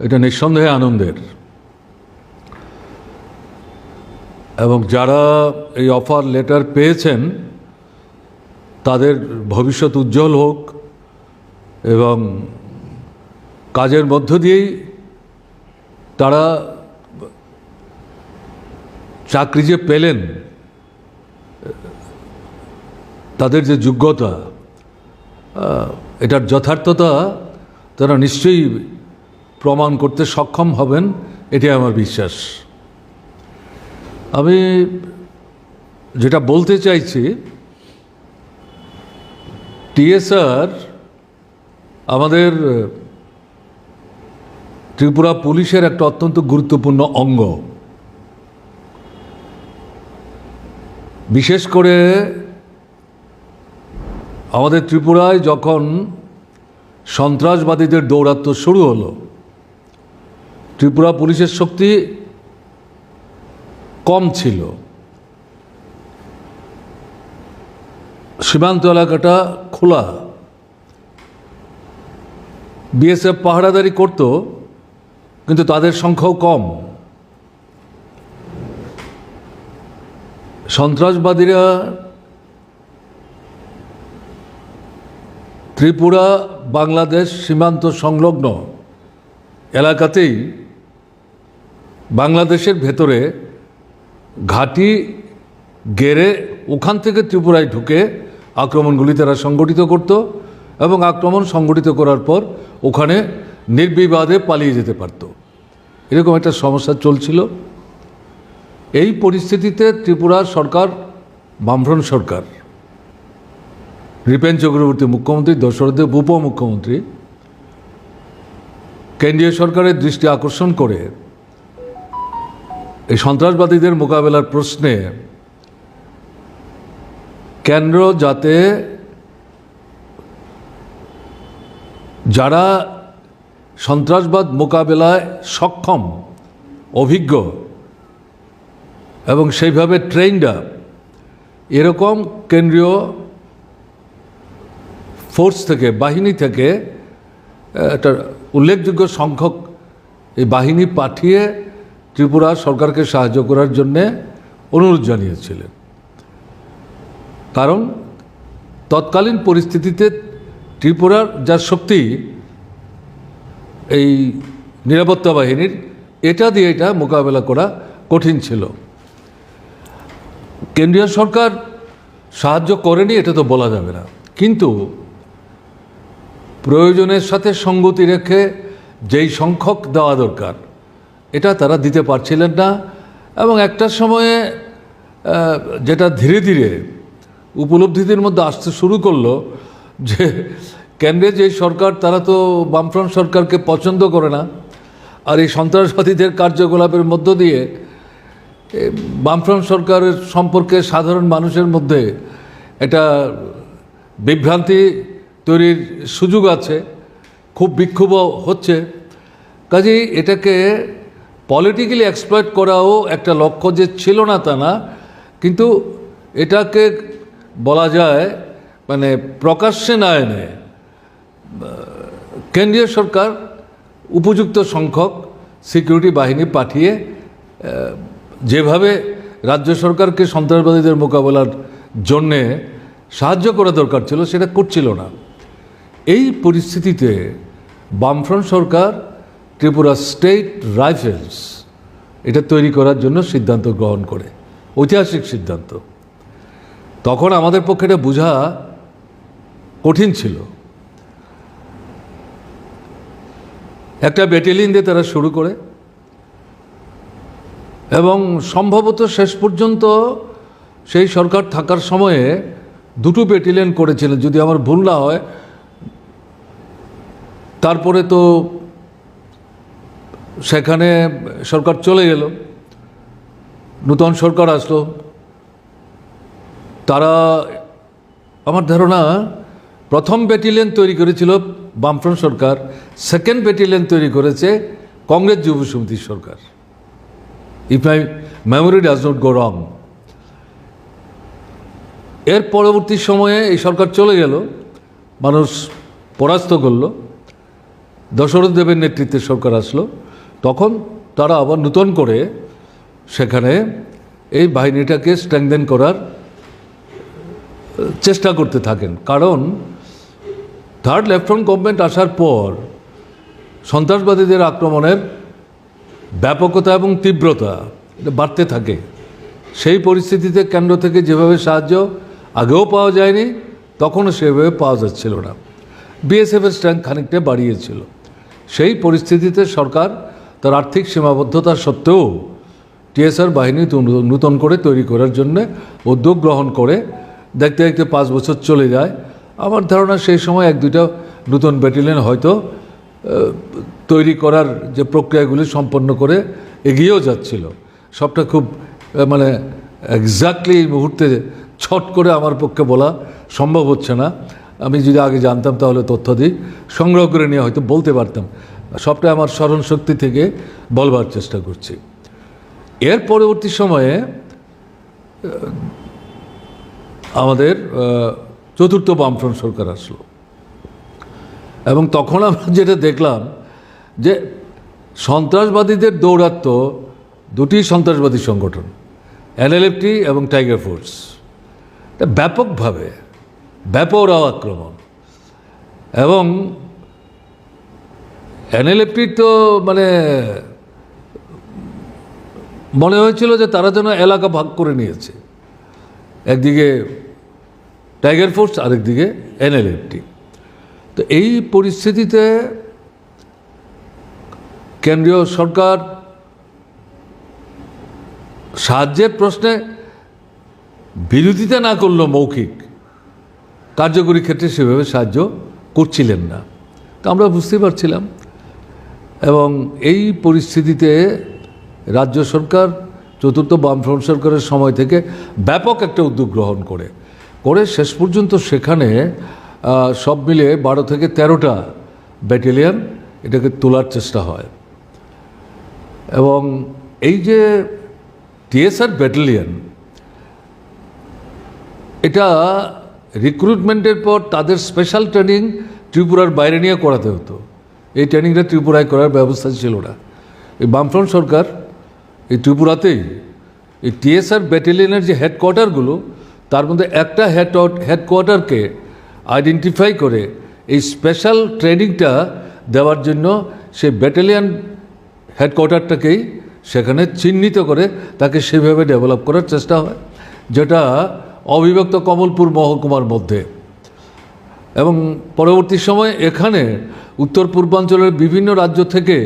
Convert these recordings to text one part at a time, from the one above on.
এটা নিঃসন্দেহে আনন্দের। এবং যারা এই অফার লেটার পেয়েছেন, তাদের ভবিষ্যৎ উজ্জ্বল হোক এবং কাজের মধ্য দিয়েই তারা চাকরি যে পেলেন, তাদের যে যোগ্যতা এটার যথার্থতা তারা নিশ্চয়ই প্রমাণ করতে সক্ষম হবেন, এটাই আমার বিশ্বাস। আমি যেটা বলতে চাইছি, টিএসআর আমাদের ত্রিপুরা পুলিশের একটা অত্যন্ত গুরুত্বপূর্ণ অঙ্গ। বিশেষ করে আমাদের ত্রিপুরায় যখন সন্ত্রাসবাদীদের দৌরাত্ম্য শুরু হলো ত্রিপুরা পুলিশের শক্তি কম ছিল। সীমান্ত এলাকাটা খোলা। বিএসএফ পাহারাদারি করত, কিন্তু তাদের সংখ্যাও কম। সন্ত্রাসবাদীরা ত্রিপুরা, বাংলাদেশ সীমান্ত সংলগ্ন এলাকাতেই বাংলাদেশের ভেতরে ঘাঁটি গেড়ে ওখান থেকে ত্রিপুরায় ঢুকে আক্রমণগুলি তারা সংগঠিত করত এবং আক্রমণ সংগঠিত করার পর ওখানে নির্বিবাদে পালিয়ে যেতে পারত। এরকম একটা সমস্যা চলছিল। এই পরিস্থিতিতে ত্রিপুরার সরকার, বামফ্রন্ট সরকার, নৃপেন চক্রবর্তী মুখ্যমন্ত্রী দশরথদেব উপমুখ্যমন্ত্রী কেন্দ্রীয় সরকারের দৃষ্টি আকর্ষণ করে এই সন্ত্রাসবাদীদের মোকাবেলার প্রশ্নে কেন্দ্র যাতে যারা সন্ত্রাসবাদ মোকাবেলায় সক্ষম, অভিজ্ঞ এবং সেইভাবে ট্রেন্ড এরকম কেন্দ্রীয় ফোর্স থেকে, বাহিনী থেকে একটা উল্লেখযোগ্য সংখ্যক এই বাহিনী পাঠিয়ে ত্রিপুরা সরকারকে সাহায্য করার জন্যে অনুরোধ জানিয়েছিলেন। কারণ তৎকালীন পরিস্থিতিতে ত্রিপুরার যা শক্তি এই নিরাপত্তা বাহিনীর, এটা দিয়ে এটা মোকাবেলা করা কঠিন ছিল। কেন্দ্রীয় সরকার সাহায্য করেনি, এটা তো বলা যাবে না। কিন্তু প্রয়োজনের সাথে সঙ্গতি রেখে যেই সংখ্যক দেওয়া দরকার এটা তারা দিতে পারছিলেন না। এবং একটা সময়ে যেটা ধীরে ধীরে উপলব্ধিদের মধ্যে আসতে শুরু করল যে কেন্দ্রে যে সরকার, তারা তো বামফ্রন্ট সরকারকে পছন্দ করে না। আর এই সন্ত্রাসবাদীদের কার্যকলাপের মধ্য দিয়ে বামফ্রন্ট সরকারের সম্পর্কে সাধারণ মানুষের মধ্যে এটা বিভ্রান্তি তৈরির সুযোগ আছে। খুব বিক্ষোভ হচ্ছে। কাজেই এটাকে পলিটিক্যালি এক্সপ্লয়েট করাও একটা লক্ষ্য যে ছিল না তা না, কিন্তু এটাকে বলা যায় মানে প্রকাশ্যে না এনে কেন্দ্রীয় সরকার উপযুক্ত সংখ্যক সিকিউরিটি বাহিনী পাঠিয়ে যেভাবে রাজ্য সরকারকে সন্ত্রাসবাদীদের মোকাবেলার জন্যে সাহায্য করা দরকার ছিল, সেটা করছিল না। এই পরিস্থিতিতে বামফ্রন্ট সরকার ত্রিপুরা স্টেট রাইফেলস, এটা তৈরি করার জন্য সিদ্ধান্ত গ্রহণ করে। ঐতিহাসিক সিদ্ধান্ত। তখন আমাদের পক্ষে এটা বোঝা কঠিন ছিল। একটা ব্যাটালিয়ন দিয়ে তারা শুরু করে এবং সম্ভবত শেষ পর্যন্ত সেই সরকার থাকার সময়ে দুটো ব্যাটালিয়ন করেছিলেন যদি আমার ভুল না হয়, তারপরে তো সেখানে সরকার চলে গেল। নূতন সরকার আসলো। তারা, আমার ধারণা, প্রথম ব্যাটালিয়ন তৈরি করেছিল বামফ্রন্ট সরকার, সেকেন্ড ব্যাটালিয়ন তৈরি করেছে কংগ্রেস যুব সমিতির সরকার। If my memory does not go wrong এর পরবর্তী সময়ে এই সরকার চলে গেল, মানুষ পরাস্ত করল। দশরথ দেবের নেতৃত্বে সরকার আসলো। তখন তারা আবার নূতন করে সেখানে এই বাহিনীটাকে স্ট্রেংদেন করার চেষ্টা করতে থাকেন। কারণ থার্ড লেফটেন্যান্ট গভর্নমেন্ট আসার পর সন্ত্রাসবাদীদের আক্রমণের ব্যাপকতা এবং তীব্রতা বাড়তে থাকে। সেই পরিস্থিতিতে কেন্দ্র থেকে যেভাবে সাহায্য আগেও পাওয়া যায়নি, তখনও সেভাবে পাওয়া যাচ্ছিল না। বিএসএফের স্ট্রেংথ খানিকটা বাড়িয়েছিল। সেই পরিস্থিতিতে সরকার তার আর্থিক সীমাবদ্ধতা সত্ত্বেও টিএসআর বাহিনী নূতন করে তৈরি করার জন্য উদ্যোগ গ্রহণ করে। দেখতে দেখতে পাঁচ বছর চলে যায়। আমার ধারণা সেই সময় এক দুইটা নতুন ব্যাটালিয়ন হয়তো তৈরি করার যে প্রক্রিয়াগুলি সম্পন্ন করে এগিয়েও যাচ্ছিল। সবটা খুব মানে এক্স্যাক্টলি এই মুহূর্তে ছট করে আমার পক্ষে বলা সম্ভব হচ্ছে না। আমি যদি আগে জানতাম তাহলে তথ্য দিই। সংগ্রহ করে নিয়ে হয়তো বলতে পারতাম। সবটা আমার স্মরণ শক্তি থেকে বলবার চেষ্টা করছি। এর পরবর্তী সময়ে আমাদের চতুর্থ বামফ্রন্ট সরকার আসলো। এবং তখন আমরা যেটা দেখলাম যে সন্ত্রাসবাদীদের দৌরাত্ম দুটি সন্ত্রাসবাদী সংগঠন এনএলএফটি এবং টাইগার ফোর্স। ব্যাপকভাবে ব্যাপরাও আক্রমণ। এবং এনএলএফটির তো মানে মনে হয়েছিল যে তারা যেন এলাকা ভাগ করে নিয়েছে। একদিকে টাইগার ফোর্স আরেকদিকে এনএলএফটি। তো এই পরিস্থিতিতে কেন্দ্রীয় সরকার সাহায্যের প্রশ্নে বিরোধিতা না করলেও মৌখিক কার্যকরী ক্ষেত্রে সেভাবে সাহায্য করছিলেন না। তা আমরা বুঝতে পারছিলাম এবং এই পরিস্থিতিতে রাজ্য সরকার, চতুর্থ বামফ্রন্ট সরকারের সময় থেকে ব্যাপক একটা উদ্যোগ গ্রহণ করে। করে শেষ পর্যন্ত সেখানে সব মিলে বারো থেকে তেরোটা ব্যাটালিয়ন এটাকে তোলার চেষ্টা হয়। এবং এই যে টিএসআর ব্যাটালিয়ন, এটা রিক্রুটমেন্টের পর তাদের স্পেশাল ট্রেনিং ত্রিপুরার বাইরে নিয়ে করাতে হতো। এই ট্রেনিংটা ত্রিপুরায় করার ব্যবস্থা ছিল না এই বামফ্রন্ট সরকার এই ত্রিপুরাতেই এই টিএসআর ব্যাটালিয়নের যে হেডকোয়ার্টারগুলো তার মধ্যে একটা হেড হেডকোয়ার্টারকে আইডেন্টিফাই করে এই স্পেশাল ট্রেনিংটা দেওয়ার জন্য সেই ব্যাটালিয়ান হেডকোয়ার্টারটাকেই সেখানে চিহ্নিত করে তাকে সেভাবে ডেভেলপ করার চেষ্টা হয়, যেটা অবিভক্ত কমলপুর মহকুমার মধ্যে। এবং পরবর্তী সময়ে এখানে উত্তর পূর্বাঞ্চলের বিভিন্ন রাজ্য থেকে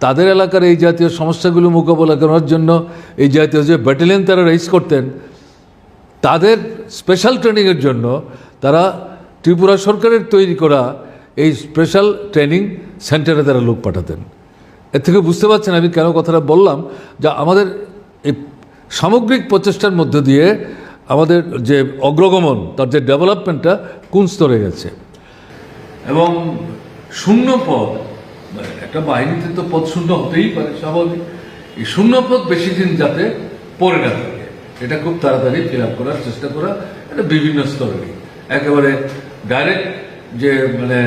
তাদের এলাকার এই জাতীয় সমস্যাগুলো মোকাবেলা করার জন্য এই জাতীয় যে ব্যাটালিয়ন তারা রেজ করতেন, তাদের স্পেশাল ট্রেনিংয়ের জন্য তারা ত্রিপুরা সরকারের তৈরি করা এই স্পেশাল ট্রেনিং সেন্টারে তারা লোক পাঠাতেন। এর থেকে বুঝতে পারছেন আমি কেন কথাটা বললাম? যে আমাদের এই সামগ্রিক প্রচেষ্টার মধ্য দিয়ে আমাদের যে অগ্রগমন, তার যে ডেভেলপমেন্টটা কোন স্তরে গেছে? এবং শূন্য পদ মানে একটা বাহিনীতে তো পদ শূন্য হতেই পারে স্বাভাবিক, এই শূন্য পদ বেশি দিন যাতে পড়ে না থাকে, এটা খুব তাড়াতাড়ি ফিল আপ করার চেষ্টা করা এটা বিভিন্ন স্তরে একেবারে ডাইরেক্ট যে মানে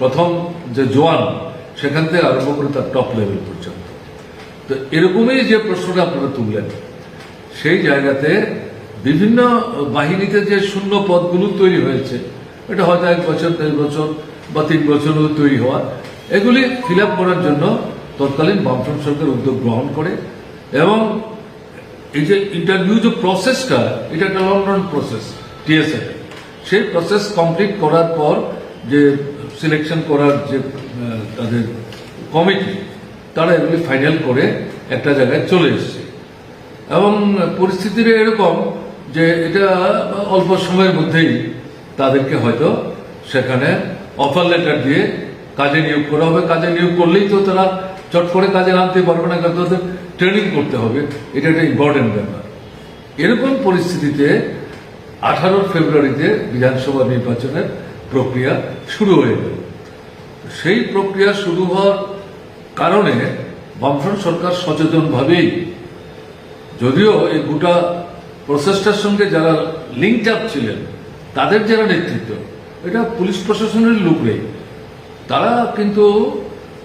প্রথম যে জোয়ান, সেখান থেকে আরম্ভ করে তার টপ লেভেল পর্যন্ত। তো এরকমই যে প্রশ্নটা আপনারা তুললেন, সেই জায়গাতে বিভিন্ন বাহিনীতে যে শূন্য পদগুলো তৈরি হয়েছে, এটা হয়তো এক বছর, দেড় বছর বা তিন বছর তৈরি হওয়া, এগুলি ফিল করার জন্য তৎকালীন বামফ্রন্ট সরকার উদ্যোগ গ্রহণ করে এবং এই যে ইন্টারভিউ যে প্রসেসটা এটা একটা লং রান প্রসেস টিএসএ সেই প্রসেস কমপ্লিট করার পর যে সিলেকশন করার যে তাদের কমিটি তারা এগুলি ফাইনাল করে একটা জায়গায় চলে এসছে। এবং পরিস্থিতিটা এরকম যে এটা অল্প সময়ের মধ্যেই তাদেরকে হয়তো সেখানে অফার লেটার দিয়ে কাজে নিয়োগ করা হবে। কাজে নিয়োগ করলেই তো তারা চট করে কাজে নামতে পারবে না, কারণ তাদের ট্রেনিং করতে হবে। এটা একটা ইম্পর্টেন্ট ব্যাপার। এরকম পরিস্থিতিতে আঠারো ফেব্রুয়ারিতে বিধানসভা নির্বাচনের প্রক্রিয়া শুরু হয়ে গেল। সেই প্রক্রিয়া শুরু হওয়ার কারণে বামফ্রন্ট সরকার সচেতনভাবেই, যদিও এই গোটা প্রসেসটার সঙ্গে যারা লিঙ্ক আপ ছিলেন, তাদের যারা নেতৃত্ব, এটা পুলিশ প্রশাসনের লোক নেই তারা কিন্তু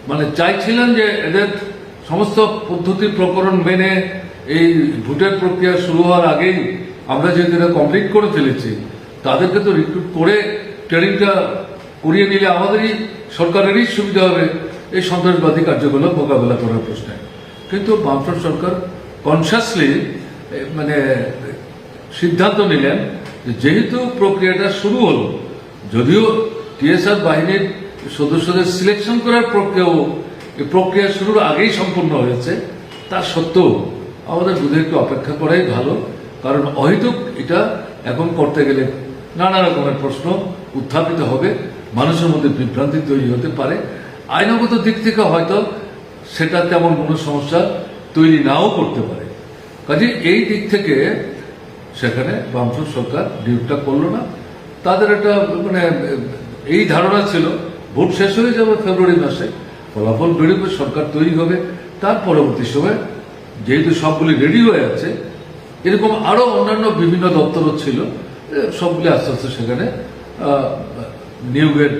মানে চাইছিলেন যে এদের সমস্ত পদ্ধতি প্রকরণ মেনে এই ভোটের প্রক্রিয়া শুরু হওয়ার আগেই আমরা যেহেতু এটা কমপ্লিট করে ফেলেছি, তাদেরকে তো রিক্রুট করে ট্রেনিংটা করিয়ে নিলে আমাদেরই সরকারেরই সুবিধা হবে এই সন্ত্রাসবাদী কার্যকলাপ মোকাবেলা করার প্রশ্নে। কিন্তু বামফ্রন্ট সরকার কনসিয়াসলি মানে সিদ্ধান্ত নিলেন যেহেতু প্রক্রিয়াটা শুরু হলো, যদিও টিএসআর বাহিনীর সদস্যদের সিলেকশন করার প্রক্রিয়াও প্রক্রিয়া শুরুর আগেই সম্পূর্ণ হয়েছে, তা সত্ত্বেও আমাদের একটু অপেক্ষা করাই ভালো, কারণ অহেতুক এটা এখন করতে গেলে নানা রকমের প্রশ্ন উত্থাপিত হবে, মানুষের মধ্যে বিভ্রান্তি তৈরি হতে পারে। আইনগত দিক থেকে হয়তো সেটা তেমন কোনো সমস্যা তৈরি নাও করতে পারে। কাজে এই দিক থেকে সেখানে বামফ্রন্ট সরকার ডিউটিটা করল না। তাদের একটা মানে এই ধারণা ছিল, ভোট শেষ হয়ে যাবে ফেব্রুয়ারি মাসে, ফলাফল বেরোবে, সরকার তৈরি হবে। তার পরবর্তী সময় যেহেতু সবগুলি রেডি হয়ে আছে, এরকম আরও অন্যান্য বিভিন্ন দপ্তরও ছিল সবগুলি আস্তে আস্তে সেখানে নিয়োগের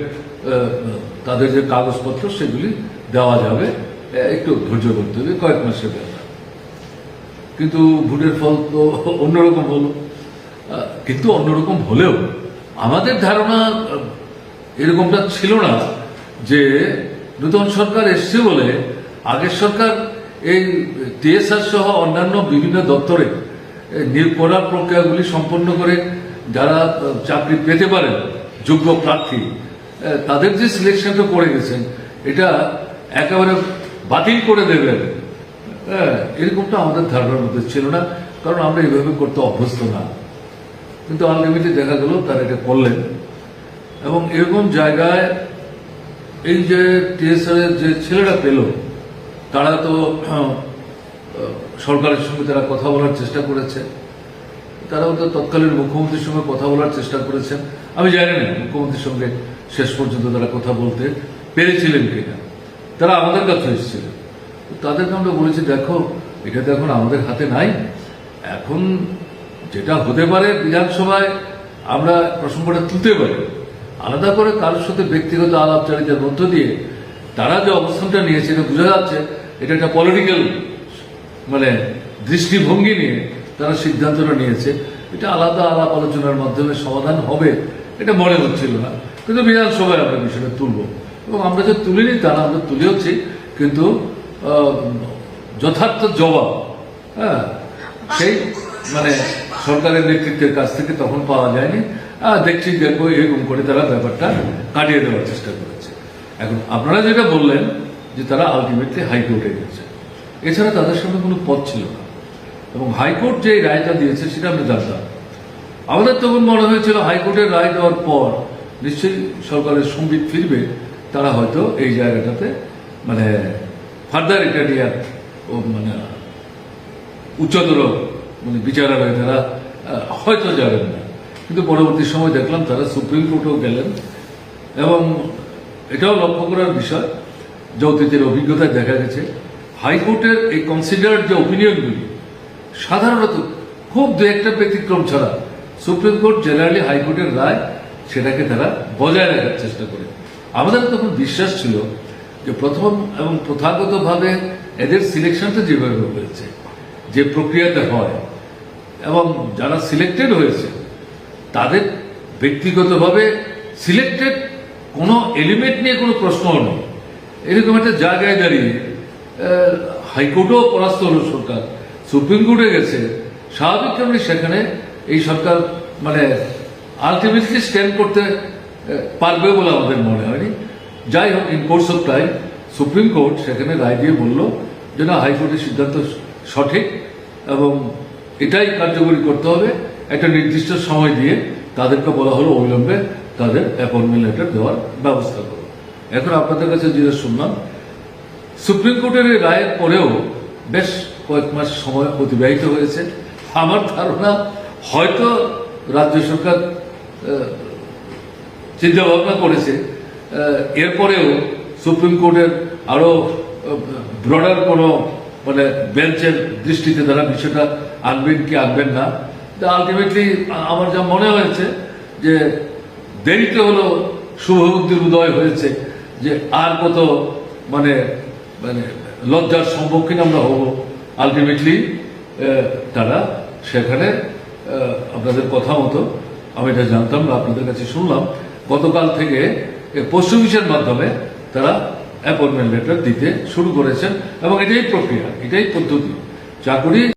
তাদের যে কাগজপত্র সেগুলি দেওয়া যাবে। একটু ধৈর্য করতে হবে, কয়েক মাসের ব্যাপার। কিন্তু ভোটের ফল তো অন্যরকম হলো। কিন্তু অন্যরকম হলেও আমাদের ধারণা এরকমটা ছিল না যে নূতন সরকার এসছে বলে আগের সরকার এই টিএসআর সহ অন্যান্য বিভিন্ন দপ্তরে এ, নিয়োগ করার প্রক্রিয়াগুলি সম্পন্ন করে যারা চাকরি পেতে পারেন যোগ্য প্রার্থী তাদের যে সিলেকশনটা করে গেছেন এটা একেবারে বাতিল করে দেবেন। হ্যাঁ এরকমটা আমাদের ধারণার মধ্যে ছিল না, কারণ আমরা এইভাবে করতে অভ্যস্ত না। কিন্তু আলটিমেটলি দেখা গেল, তারা এটা করলেন। এবং এরকম জায়গায় এই যে টিএসআর যে ছেলেরা পেল, তারা তো সরকারের সঙ্গে তারা কথা বলার চেষ্টা করেছে। তারাও তো তৎকালীন মুখ্যমন্ত্রীর সঙ্গে কথা বলার চেষ্টা করেছেন। আমি জানি না, মুখ্যমন্ত্রীর সঙ্গে শেষ পর্যন্ত তারা কথা বলতে পেরেছিলেন কিনা। তারা আমাদের কাছে এসেছিলেন তাদেরকে আমরা বলেছি, দেখো এটা তো এখন আমাদের হাতে নাই। এখন যেটা হতে পারে বিধানসভায় আমরা প্রসঙ্গটা তুলতে পারি। আলাদা করে কারোর সাথে ব্যক্তিগত আলাপচারিতার মধ্য দিয়ে তারা যে অবস্থানটা নিয়েছে, এটা বোঝা যাচ্ছে, এটা একটা পলিটিক্যাল মানে দৃষ্টিভঙ্গি নিয়ে তারা সিদ্ধান্তটা নিয়েছে। এটা আলাদা আলাপ আলোচনার মাধ্যমে সমাধান হবে, এটা মনে হচ্ছিল না। কিন্তু বিধানসভায় আমরা বিষয়টা তুলব। এবং আমরা যে তুলিনি, তা না, আমরা তুলেওছি। কিন্তু যথার্থ জবাব। হ্যাঁ সেই মানে সরকারের নেতৃত্বের কাছ থেকে তখন পাওয়া যায়নি। দেখছি দেখব এরকম করে তারা ব্যাপারটা কাটিয়ে দেওয়ার চেষ্টা করেছে। এখন আপনারা যেটা বললেন যে তারা আলটিমেটলি হাইকোর্টে গেছে। এছাড়া তাদের সামনে কোনো পথ ছিল না। এবং হাইকোর্ট যে রায়টা দিয়েছে সেটা আমরা জানতাম। আমাদের তখন মনে হয়েছিল হাইকোর্টের রায় দেওয়ার পর নিশ্চয়ই সরকারের সম্বিত ফিরবে, তারা হয়তো এই জায়গাটাতে মানে ফার্দার এটা নিয়ে, ও মানে উচ্চতর মানে বিচারালয়ে, তারা হয়তো যাবেন না। কিন্তু পরবর্তী সময় দেখলাম তারা সুপ্রিম কোর্টেও গেলেন এবং এটাও লক্ষ্য করার বিষয় যে অভিজ্ঞতায় দেখা গেছে। হাইকোর্টের এই কনসিডার্ড যে ওপিনিয়নগুলি সাধারণত খুব দু একটা ব্যতিক্রম ছাড়া সুপ্রিম কোর্ট জেনারেলি হাইকোর্টের রায় সেটাকে তারা বজায় রাখার চেষ্টা করে। আমাদের তখন বিশ্বাস ছিল যে প্রথম এবং প্রথাগতভাবে এদের সিলেকশনটা যেভাবে হয়েছে, যে প্রক্রিয়াতে হয়, এবং যারা সিলেক্টেড হয়েছে, তাদের ব্যক্তিগতভাবে সিলেক্টেড কোনো এলিমেন্ট নিয়ে কোনো প্রশ্ন নেই। এরকম একটা জায়গায় দাঁড়িয়ে হাইকোর্টেও পরাস্ত হলো সরকার, সুপ্রিম কোর্টে গেছে, স্বাভাবিক কারণে সেখানে এই সরকার মানে আলটিমেটলি স্ট্যান্ড করতে পারবে বলে আমাদের মনে হয়নি। যাই হোক in course of time supreme court সেখানে রায় দিয়ে বলল যে না হাইকোর্টের সিদ্ধান্ত সঠিক এবং এটাই কার্যকরী করতে হবে। একটা নির্দিষ্ট সময় দিয়ে তাদেরকে বলা হলো, অবিলম্বে তাদের অ্যাপয়েন্টমেন্ট লেটার দেওয়ার ব্যবস্থা করো। এখন আপনাদের কাছে যেটা শুনলাম সুপ্রিম কোর্টের এই রায়ের পরেও বেশ কয়েক মাস সময় অতিবাহিত হয়েছে। আমার ধারণা হয়তো রাজ্য সরকার চিন্তা ভাবনা করেছে এরপরেও সুপ্রিম কোর্টের আরও ব্রডার কোনো মানে বেঞ্চের দৃষ্টিতে তারা বিষয়টা আনবেন কি আনবেন না। আলটিমেটলি আমার যা মনে হয়েছে যে দেরিতে হলো শুভবুদ্ধির উদয় হয়েছে যে আর কত মানে মানে লজ্জার সম্মুখীন আমরা হব। আলটিমেটলি তারা সেখানে আপনাদের কথা মতো, আমি এটা জানতাম না, আপনাদের কাছে শুনলাম। গতকাল থেকে পোস্ট অফিসের মাধ্যমে তারা অ্যাপয়েন্টমেন্ট লেটার দিতে শুরু করেছেন এবং এটাই প্রক্রিয়া, এটাই পদ্ধতি। চাকুরি